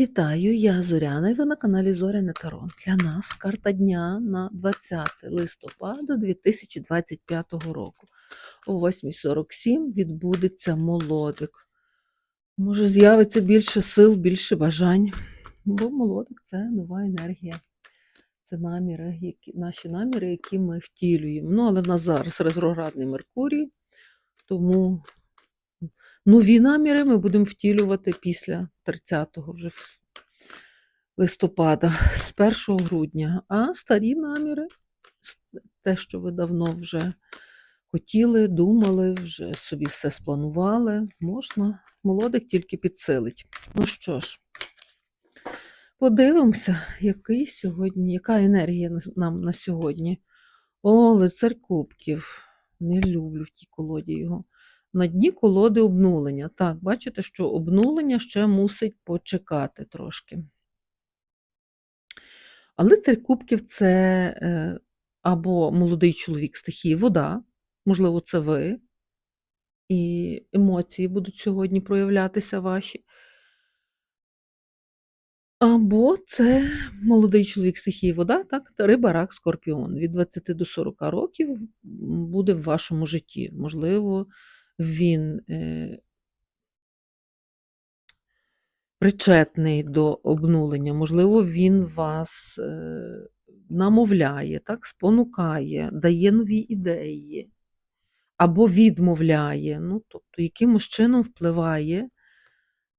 Вітаю, я Зоряна і ви на каналі Зоряне Таро. Для нас карта дня на 20 листопада 2025 року. О 8.47 відбудеться молодик. Може, з'явиться більше сил, більше бажань. Бо молодик це нова енергія. Це наміри, які, наші наміри, які ми втілюємо. Ну, але в нас зараз ретроградний Меркурій, тому нові наміри ми будемо втілювати після 30-го вже листопада, з 1 грудня. А старі наміри, те, що ви давно вже хотіли, думали, вже собі все спланували, можна молодих тільки підсилить. Ну що ж, подивимося, який сьогодні, яка енергія нам на сьогодні. О, лицар кубків. Не люблю в тій колоді його. На дні колоди обнулення. Так, бачите, що обнулення ще мусить почекати трошки. А лицар кубків це е, або молодий чоловік стихії вода, можливо, це ви, і емоції будуть сьогодні проявлятися ваші. Або це молодий чоловік стихії вода, так, риба, рак, скорпіон. Від 20 до 40 років буде в вашому житті. Можливо, він е, причетний до обнулення, можливо, він вас е, намовляє, так, спонукає, дає нові ідеї, або відмовляє, ну, тобто якимось чином впливає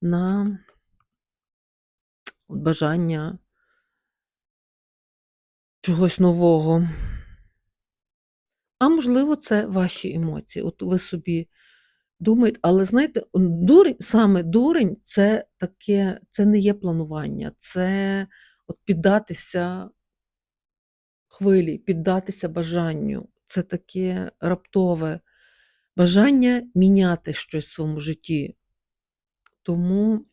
на бажання чогось нового. А можливо, це ваші емоції. От ви собі думаєте, але знаєте, дурень, саме дурень це таке, це не є планування, це от піддатися хвилі, піддатися бажанню. Це таке раптове бажання міняти щось в своєму житті. Тому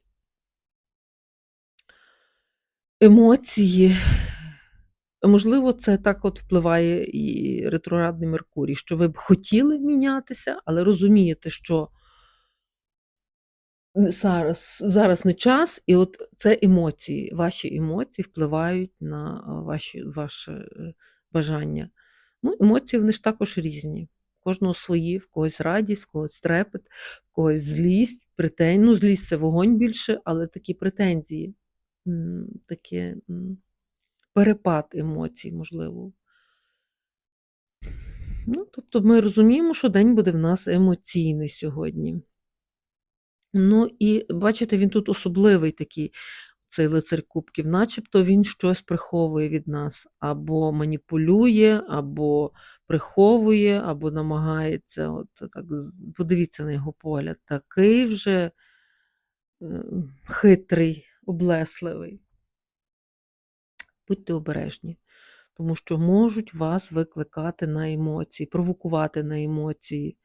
емоції, можливо, це так от впливає і ретроградний Меркурій, що ви б хотіли мінятися, але розумієте, що зараз, зараз не час, і от це емоції, ваші емоції впливають на ваші, ваше е, бажання. Ну, емоції вони ж також різні. Кожного свої, в когось радість, в когось трепет, в когось злість, претензії. Ну, злість це вогонь більше, але такі претензії, таке перепад емоцій, можливо. Ну, тобто ми розуміємо, що день буде в нас емоційний сьогодні. Ну і бачите, він тут особливий такий, цей лицар кубків, начебто він щось приховує від нас, або маніпулює, або приховує, або намагається. От так, подивіться на його погляд, такий вже е, хитрий, облесливий. Будьте обережні, тому що можуть вас викликати на емоції, провокувати на емоції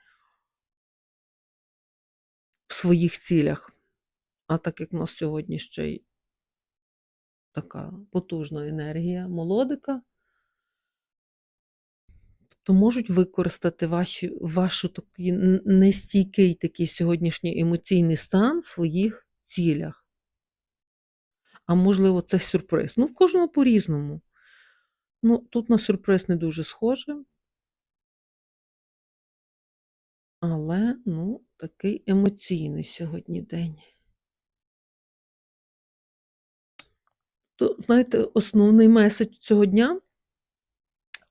в своїх цілях. А так як в нас сьогодні ще й така потужна енергія молодика, то можуть використати ваші, вашу такий нестійкий такий сьогоднішній емоційний стан в своїх цілях. А можливо, це сюрприз. Ну, в кожному по-різному. Ну, тут на сюрприз не дуже схоже, але ну, такий емоційний сьогодні день. То, знаєте, основний меседж цього дня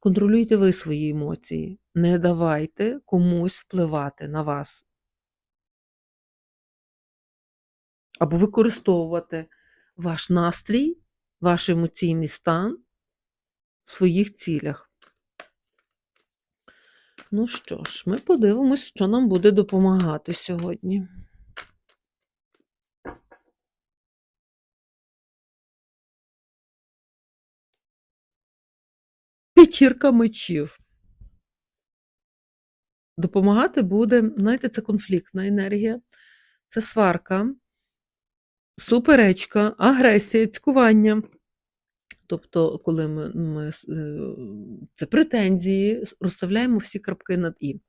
контролюйте ви свої емоції. Не давайте комусь впливати на вас. Або використовувати ваш настрій, ваш емоційний стан в своїх цілях. Ну що ж, ми подивимось, що нам буде допомагати сьогодні. П'ятірка мечів. Допомагати буде, знаєте, це конфліктна енергія, це сварка, суперечка, агресія, цькування. Тобто, коли ми, ми е, це претензії, розставляємо всі крапки над і.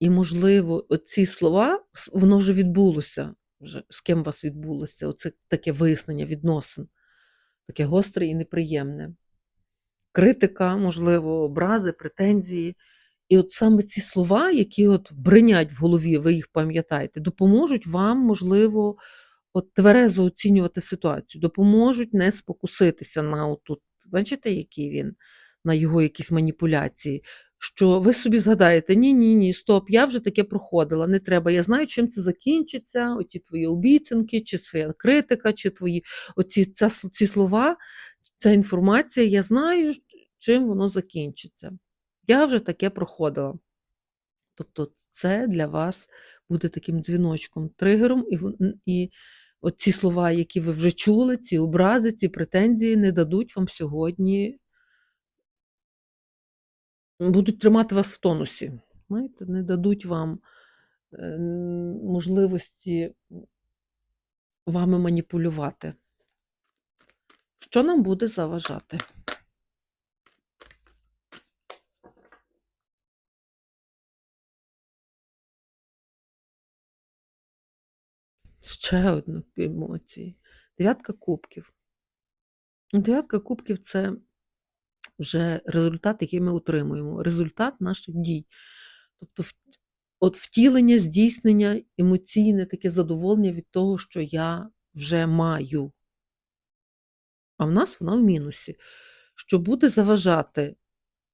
І, можливо, ці слова, воно вже відбулося. вже з ким у вас відбулося, оце таке вияснення відносин, таке гостре і неприємне. Критика, можливо, образи, претензії. І от саме ці слова, які от бринять в голові, ви їх пам'ятаєте, допоможуть вам, можливо, от тверезо оцінювати ситуацію, допоможуть не спокуситися на отут. Бачите, який він, на його якісь маніпуляції. Що ви собі згадаєте, ні, ні, ні, стоп, я вже таке проходила, не треба. Я знаю, чим це закінчиться, оті твої обіцянки, чи своя критика, чи твої оці ця, ці слова, ця інформація, я знаю, чим воно закінчиться. Я вже таке проходила. Тобто, це для вас буде таким дзвіночком, тригером, і, і от слова, які ви вже чули, ці образи, ці претензії не дадуть вам сьогодні, будуть тримати вас в тонусі. Знаєте, не дадуть вам е, можливості вами маніпулювати. Що нам буде заважати? Ще одні емоції. Дев'ятка кубків. Дев'ятка кубків це вже результат, який ми отримуємо, результат наших дій. Тобто, от втілення, здійснення, емоційне таке задоволення від того, що я вже маю. А в нас вона в мінусі, що буде заважати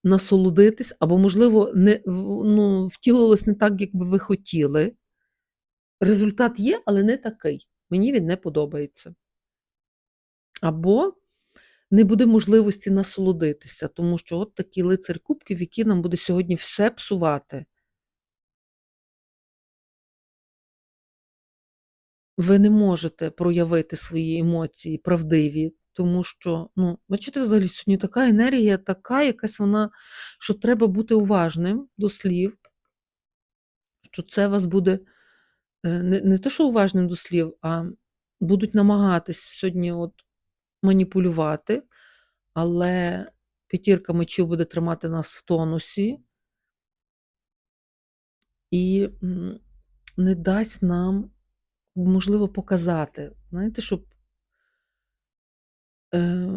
насолодитись, або, можливо, не, ну, втілилось не так, як би ви хотіли. Результат є, але не такий. Мені він не подобається. Або не буде можливості насолодитися, тому що от такий лицар кубків, який нам буде сьогодні все псувати. Ви не можете проявити свої емоції правдиві, тому що, ну, бачите, взагалі сьогодні така енергія, така якась вона, що треба бути уважним до слів, що це вас буде не, не те, що уважним до слів, а будуть намагатись сьогодні от маніпулювати, але п'ятірка мечів буде тримати нас в тонусі і не дасть нам, можливо, показати, знаєте, щоб е,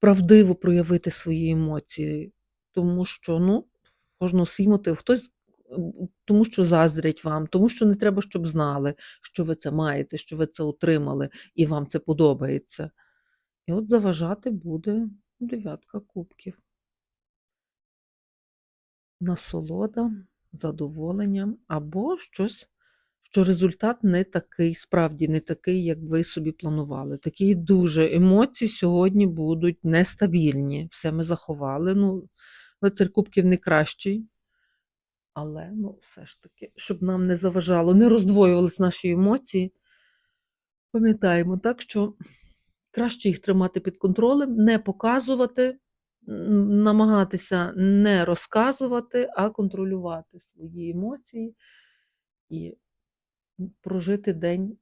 правдиво проявити свої емоції, тому що, ну, кожного свій мотив. Хтось тому що заздрять вам, тому що не треба, щоб знали, що ви це маєте, що ви це отримали, і вам це подобається. І от заважати буде дев'ятка кубків. Насолода, задоволення або щось, що результат не такий, справді не такий, як ви собі планували. Такі дуже емоції сьогодні будуть нестабільні. Все ми заховали. Ну, лицар кубків не кращий. Але, ну, все ж таки, щоб нам не заважало, не роздвоювались наші емоції. Пам'ятаємо, так, що краще їх тримати під контролем, не показувати, намагатися не розказувати, а контролювати свої емоції і прожити день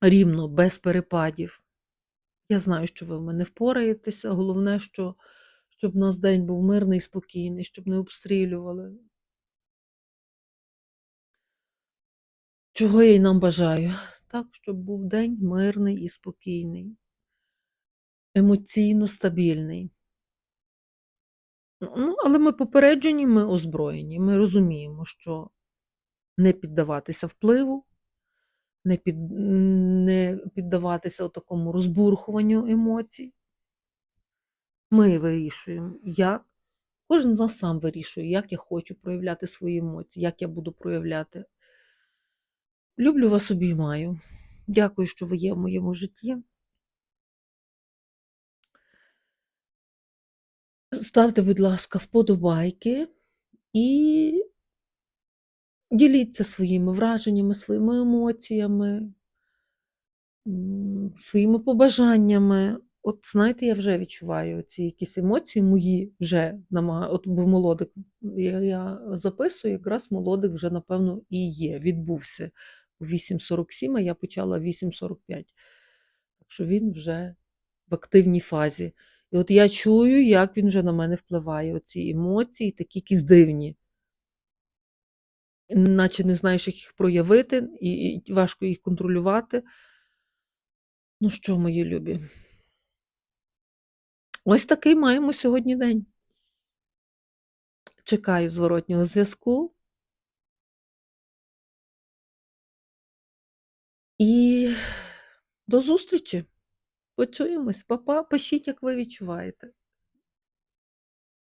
рівно, без перепадів. Я знаю, що ви в мене впораєтеся. Головне, що, щоб у нас день був мирний спокійний, щоб не обстрілювали. Чого я й нам бажаю? Так, щоб був день мирний і спокійний, емоційно стабільний. Ну, але ми попереджені, ми озброєні. Ми розуміємо, що не піддаватися впливу, не, під, не піддаватися такому розбурхуванню емоцій. Ми вирішуємо, як. Кожен з нас сам вирішує, як я хочу проявляти свої емоції, як я буду проявляти. Люблю вас обіймаю. Дякую, що ви є в моєму житті. Ставте, будь ласка, вподобайки і діліться своїми враженнями, своїми емоціями, своїми побажаннями. От знаєте, я вже відчуваю ці якісь емоції мої вже намагаю. От був молодик. Я, я записую, якраз молодик вже, напевно, і є. Відбувся 8.47, а я почала в 8.45. Так що він вже в активній фазі. І от я чую, як він вже на мене впливає, оці емоції, такі якісь дивні. наче не знаєш, як їх проявити, і важко їх контролювати. Ну що, мої любі? Ось такий маємо сьогодні день. Чекаю зворотнього зв'язку. І до зустрічі. Почуємось. Па-па. Пишіть, як ви відчуваєте.